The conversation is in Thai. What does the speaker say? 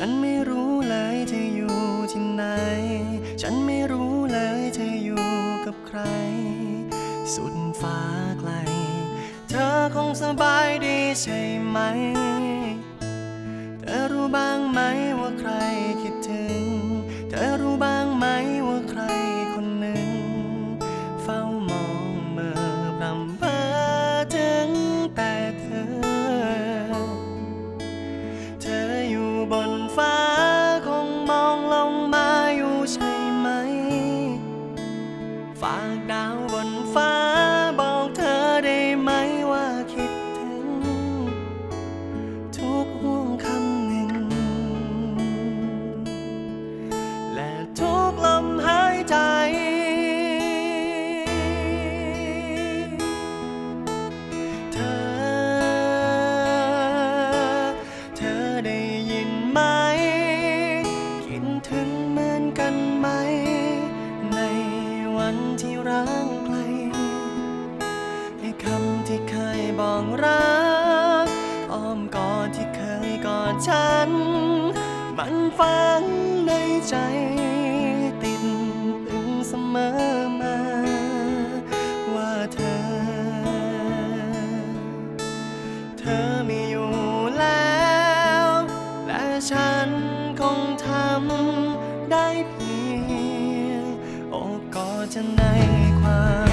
ฉันไม่รู้เลยเธออยู่ที่ไหน ฉันไม่รู้เลยเธออยู่กับใคร สุดฟ้าไกล เธอคงสบายดีใช่ไหม เธอรู้บ้างไหมว่าใครคิด ไหม คิดถึงเหมือนกันไหม ในวันที่ร้างไกลให้คำที่เคยบอกรัก อ้อมกอดที่เคยกอดฉัน มันฝังในใจติดตึงเสมอ ยงโอบกอดเธอในความ